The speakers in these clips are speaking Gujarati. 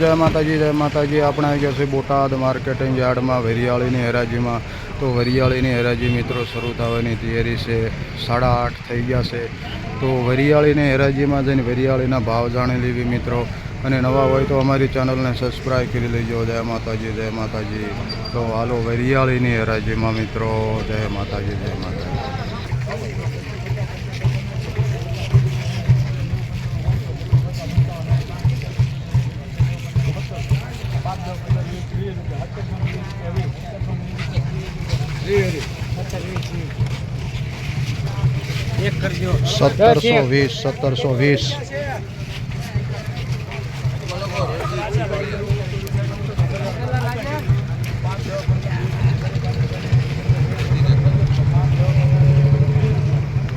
જય માતાજી જય માતાજી. આપણે આવી ગયા છે બોટાદ માર્કેટિંગ યાર્ડમાં, વરિયાળીની હરાજીમાં. તો વરિયાળીની હરાજી મિત્રો શરૂ થવાની તૈયારી છે. સાડા આઠ થઈ ગયા છે. તો વરિયાળીની હરાજીમાં જઈને વરિયાળીના ભાવ જાણી લેવી મિત્રો. અને નવા હોય તો અમારી ચેનલને સબસ્ક્રાઈબ કરી લેજો. જય માતાજી જય માતાજી. તો હાલો વરિયાળીની હરાજીમાં મિત્રો. જય માતાજી જય માતાજી. સત્તરસો વીસ સત્તરસો વીસ.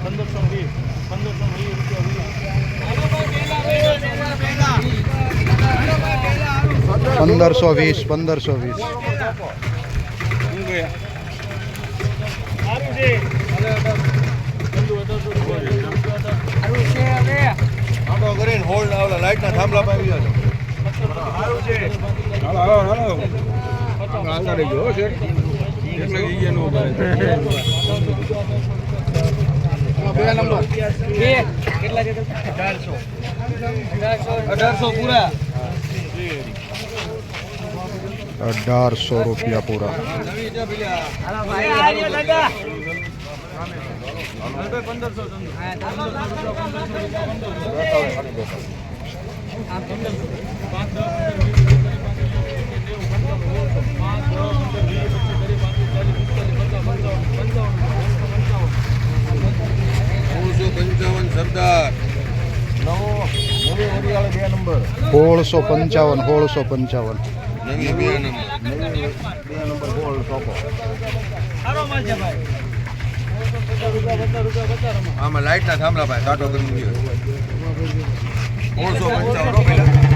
પંદરસો વીસ પંદરસો વીસ. પંદરસો વીસ પંદરસો વીસ. લાઈટના થાંભલા પર આવી સારું છે? હાલો હાલો હાલો પૂરા. અઢારસો રૂપિયા પૂરા. સરદાર. સોળસો પંચાવન સોળસો પંચાવન. નવી બે નંબર નવી બે નંબર હોળ સોપો સારો માલ છે ભાઈ આમાં લાઈટના થાંભલા ભાઈ કાંટો કરી મૂક્યો સોળસો પંચાવન હો પેલા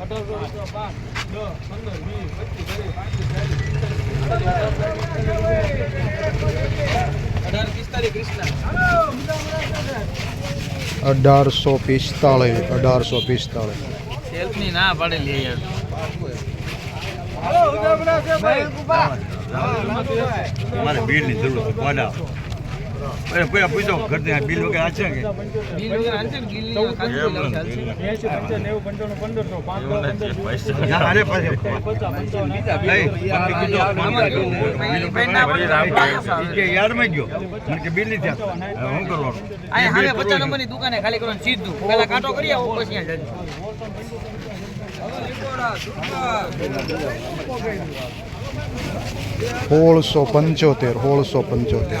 અઢારસો પિસ્તાળીસ અઢારસો પિસ્તાળીસ. સેલ્ફની ના પાડેલી યાર. મારે બિલની જરૂર છે અરે પેલા પૂછો ઘરને આ બિલ વગેરે આ છે કે? બિલ વગેરે હાલશે ને બિલ ના આમાં ભાઈ ના પચાસ દુકાને ખાલી કરવાનું સીધું. પેલા કાંટો કરી આવો પછી સોળસો પંચોતેર સોળસો પંચોતેર.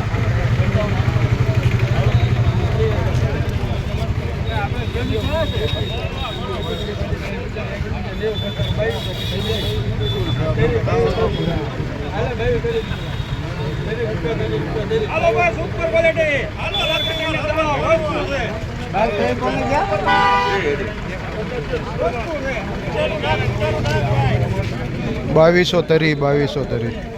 હાલો ભાઈ સુપર ક્વોલિટી હાલો બાવીસો તરી બાવીસો તરી.